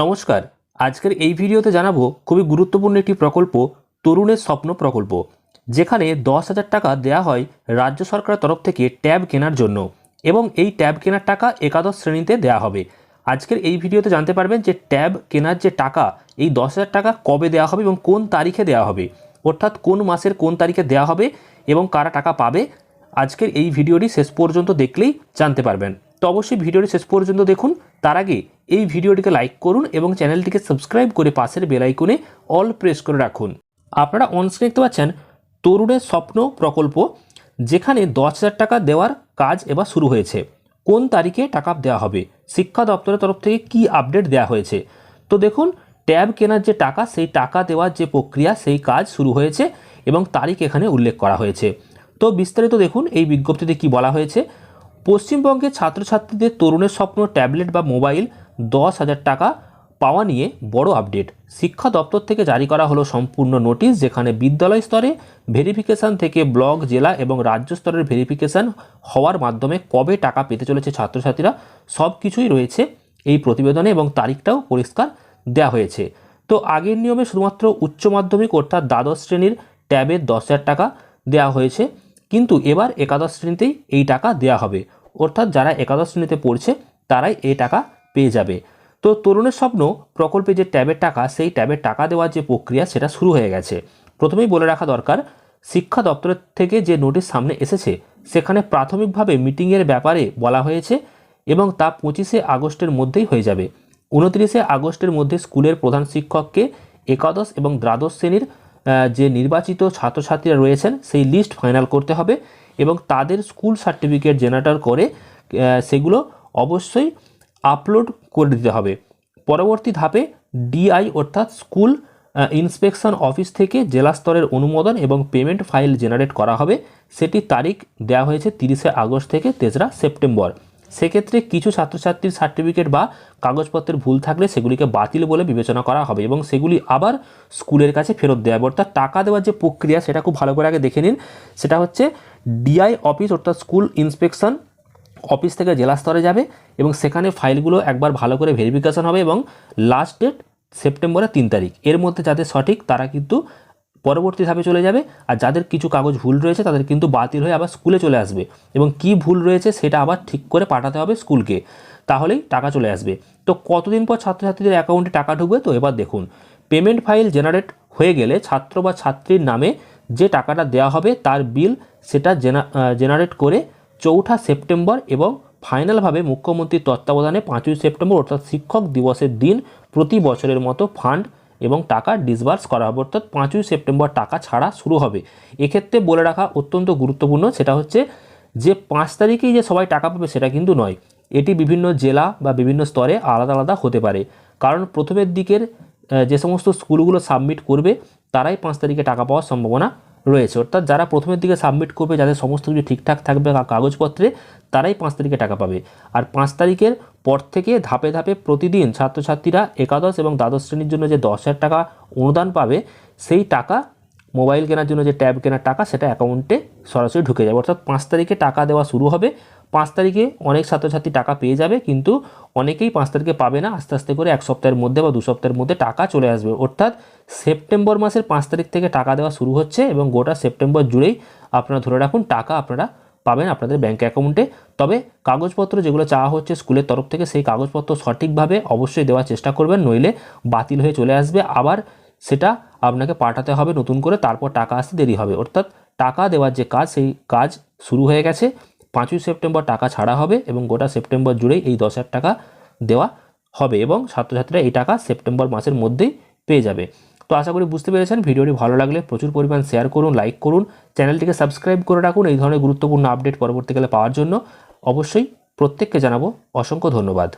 নমস্কার। আজকের এই ভিডিওতে জানাব খুবই গুরুত্বপূর্ণ একটি প্রকল্প, তরুণের স্বপ্ন প্রকল্প, যেখানে দশ হাজার টাকা দেয়া হয় রাজ্য সরকারের তরফ থেকে ট্যাব কেনার জন্য এবং এই ট্যাব কেনার টাকা একাদশ শ্রেণীতে দেয়া হবে। আজকের এই ভিডিওতে জানতে পারবেন যে ট্যাব কেনার যে টাকা, এই দশ হাজার টাকা কবে দেওয়া হবে এবং কোন তারিখে দেওয়া হবে, অর্থাৎ কোন মাসের কোন তারিখে দেওয়া হবে এবং কারা টাকা পাবে, আজকের এই ভিডিওটি শেষ পর্যন্ত দেখলেই জানতে পারবেন। তো অবশ্যই ভিডিওটি শেষ পর্যন্ত দেখুন। তার আগে এই ভিডিওটিকে লাইক করুন এবং চ্যানেলটিকে সাবস্ক্রাইব করে পাশের বেল আইকনে অল প্রেস করে রাখুন। আপনারা অনস্ক্রিন দেখতে পাচ্ছেন তরুণের স্বপ্ন প্রকল্প, যেখানে দশ হাজার টাকা দেওয়ার কাজ এবার শুরু হয়েছে। কোন তারিখে টাকা দেওয়া হবে? শিক্ষা দপ্তরের তরফ থেকে কি আপডেট দেওয়া হয়েছে? তো দেখুন, ট্যাব কেনার যে টাকা, সেই টাকা দেওয়ার যে প্রক্রিয়া, সেই কাজ শুরু হয়েছে এবং তারিখ এখানে উল্লেখ করা হয়েছে। তো বিস্তারিত দেখুন, এই বিজ্ঞপ্তিতে কি বলা হয়েছে। পশ্চিমবঙ্গের ছাত্রছাত্রীদের তরুণের স্বপ্ন ট্যাবলেট বা মোবাইল দশ হাজার টাকা পাওয়া নিয়ে বড় আপডেট। শিক্ষা দপ্তর থেকে জারি করা হলো সম্পূর্ণ নোটিশ যেখানে বিদ্যালয় স্তরে ভেরিফিকেশন থেকে ব্লক, জেলা এবং রাজ্য স্তরের ভেরিফিকেশান হওয়ার মাধ্যমে কবে টাকা পেতে চলেছে ছাত্রছাত্রীরা সব কিছুই রয়েছে এই প্রতিবেদনে এবং তারিখটাও পরিষ্কার দেওয়া হয়েছে। তো আগের নিয়মে শুধুমাত্র উচ্চ মাধ্যমিক অর্থাৎ দ্বাদশ শ্রেণির ট্যাবের দশ হাজার টাকা দেওয়া হয়েছে, কিন্তু এবার একাদশ শ্রেণীতেই এই টাকা দেওয়া হবে। অর্থাৎ যারা একাদশ শ্রেণীতে পড়ছে, তারাই এই টাকা পেয়ে যাবে। তো তরুণের স্বপ্ন, প্রকল্পে যে ট্যাবের টাকা, সেই ট্যাবের টাকা দেওয়ার যে প্রক্রিয়া, সেটা শুরু হয়ে গেছে। প্রথমেই বলে রাখা দরকার, শিক্ষা দপ্তরের থেকে যে নোটিশ সামনে এসেছে, সেখানে প্রাথমিকভাবে মিটিংয়ের ব্যাপারে বলা হয়েছে এবং তা পঁচিশে আগস্টের মধ্যেই হয়ে যাবে। উনত্রিশে আগস্টের মধ্যে স্কুলের প্রধান শিক্ষককে একাদশ এবং দ্বাদশ শ্রেণির যে নির্বাচিত ছাত্রছাত্রীরা রয়েছেন, সেই লিস্ট ফাইনাল করতে হবে। এবং তাদের স্কুল সার্টিফিকেট জেনারেটর করে সেগুলো অবশ্যই আপলোড করে দিতে হবে। পরবর্তী ধাপে ডিআই অর্থাৎ স্কুল ইন্সপেকশন অফিস থেকে জেলা স্তরের অনুমোদন এবং পেমেন্ট ফাইল জেনারেট করা হবে। সেটি তারিখ দেওয়া হয়েছে তিরিশে আগস্ট থেকে তেসরা সেপ্টেম্বর। সেক্ষেত্রে কিছু ছাত্রছাত্রীর সার্টিফিকেট বা কাগজপত্রের ভুল থাকলে সেগুলিকে বাতিল বলে বিবেচনা করা হবে এবং সেগুলি আবার স্কুলের কাছে ফেরত দেওয়া হবে। অর্থাৎ টাকা দেওয়ার যে প্রক্রিয়া, সেটা খুব ভালো করে আগে দেখে নিন। সেটা হচ্ছে ডিআই অফিস অর্থাৎ স্কুল ইন্সপেকশন অফিস থেকে জেলা স্তরে যাবে এবং সেখানে ফাইলগুলো একবার ভালো করে ভেরিফিকেশন হবে এবং লাস্ট ডেট সেপ্টেম্বরের তিন তারিখ। এর মধ্যে যাদের সঠিক, তারা কিন্তু পরবর্তী ধাপে চলে যাবে আর যাদের কিছু কাগজ ভুল রয়েছে, তাদের কিন্তু বাতিল হয়ে আবার স্কুলে চলে আসবে এবং কি ভুল রয়েছে সেটা আবার ঠিক করে পাঠাতে হবে স্কুলকে তাহলেই টাকা চলে আসবে। তো কতদিন পর ছাত্রছাত্রীদের অ্যাকাউন্টে টাকা ঢুকবে? তো এবার দেখুন পেমেন্ট ফাইল জেনারেট হয়ে গেলে ছাত্র বা ছাত্রীর নামে যে টাকাটা দেওয়া হবে তার বিল সেটা জেনারেট করে চৌঠা সেপ্টেম্বর এবং ফাইনালভাবে মুখ্যমন্ত্রীর তত্ত্বাবধানে পাঁচই সেপ্টেম্বর অর্থাৎ শিক্ষক দিবসের দিন প্রতি বছরের মতো ফান্ড এবং টাকা ডিসবার্স করা হবে। অর্থাৎ পাঁচই সেপ্টেম্বর টাকা ছাড়া শুরু হবে। এক্ষেত্রে বলে রাখা অত্যন্ত গুরুত্বপূর্ণ সেটা হচ্ছে যে পাঁচ তারিখেই যে সবাই টাকা পাবে সেটা কিন্তু নয়। এটি বিভিন্ন জেলা বা বিভিন্ন স্তরে আলাদা আলাদা হতে পারে। কারণ প্রথমের দিকের যে সমস্ত স্কুলগুলো সাবমিট করবে তারাই পাঁচ তারিখে টাকা পাওয়ার সম্ভাবনা রয়েছে। অর্থাৎ যারা প্রথমের দিকে সাবমিট করবে, যাদের সমস্ত কিছু ঠিকঠাক থাকবে কাগজপত্রে, তারাই পাঁচ তারিখে টাকা পাবে। আর পাঁচ তারিখের পর থেকে ধাপে ধাপে প্রতিদিন ছাত্রছাত্রীরা একাদশ এবং দ্বাদশ শ্রেণির জন্য যে দশ হাজার টাকা অনুদান পাবে, সেই টাকা মোবাইল কেনার জন্য যে ট্যাব কেনার টাকা, সেটা অ্যাকাউন্টে সরাসরি ঢুকে যাবে। অর্থাৎ পাঁচ তারিখে টাকা দেওয়া শুরু হবে। পাঁচ তারিখে অনেক ছাত্রছাত্রী টাকা পেয়ে যাবে, কিন্তু অনেকেই পাঁচ তারিখে পাবে না। আস্তে আস্তে করে এক সপ্তাহের মধ্যে বা দু সপ্তাহের মধ্যে টাকা চলে আসবে। অর্থাৎ সেপ্টেম্বর মাসের পাঁচ তারিখ থেকে টাকা দেওয়া শুরু হচ্ছে এবং গোটা সেপ্টেম্বর জুড়েই আপনারা ধরে রাখুন, টাকা আপনারা পাবেন আপনাদের ব্যাঙ্ক অ্যাকাউন্টে তবে কাগজপত্র যেগুলো চাওয়া হচ্ছে স্কুলের তরফ থেকে, সেই কাগজপত্র সঠিকভাবে অবশ্যই দেওয়ার চেষ্টা করবেন, নইলে বাতিল হয়ে চলে আসবে। আবার সেটা আপনাকে পাঠাতে হবে নতুন করে, তারপর টাকা আসতে দেরি হবে। অর্থাৎ টাকা দেওয়ার যে কাজ, সেই কাজ শুরু হয়ে গেছে। পাঁচই সেপ্টেম্বর টাকা ছাড়া হবে এবং গোটা সেপ্টেম্বর জুড়েই এই দশ টাকা দেওয়া হবে এবং ছাত্রছাত্রীরা এই টাকা সেপ্টেম্বর মাসের মধ্যেই পেয়ে যাবে। তো আশা করি বুঝতে পেরেছেন। ভিডিওটি ভালো লাগলে প্রচুর পরিমাণ শেয়ার করুন লাইক করুন চ্যানেলটিকে সাবস্ক্রাইব করে রাখুন এই ধরনের গুরুত্বপূর্ণ আপডেট পরবর্তীকালে পাওয়ার জন্য। অবশ্যই প্রত্যেককে জানাব অসংখ্য ধন্যবাদ।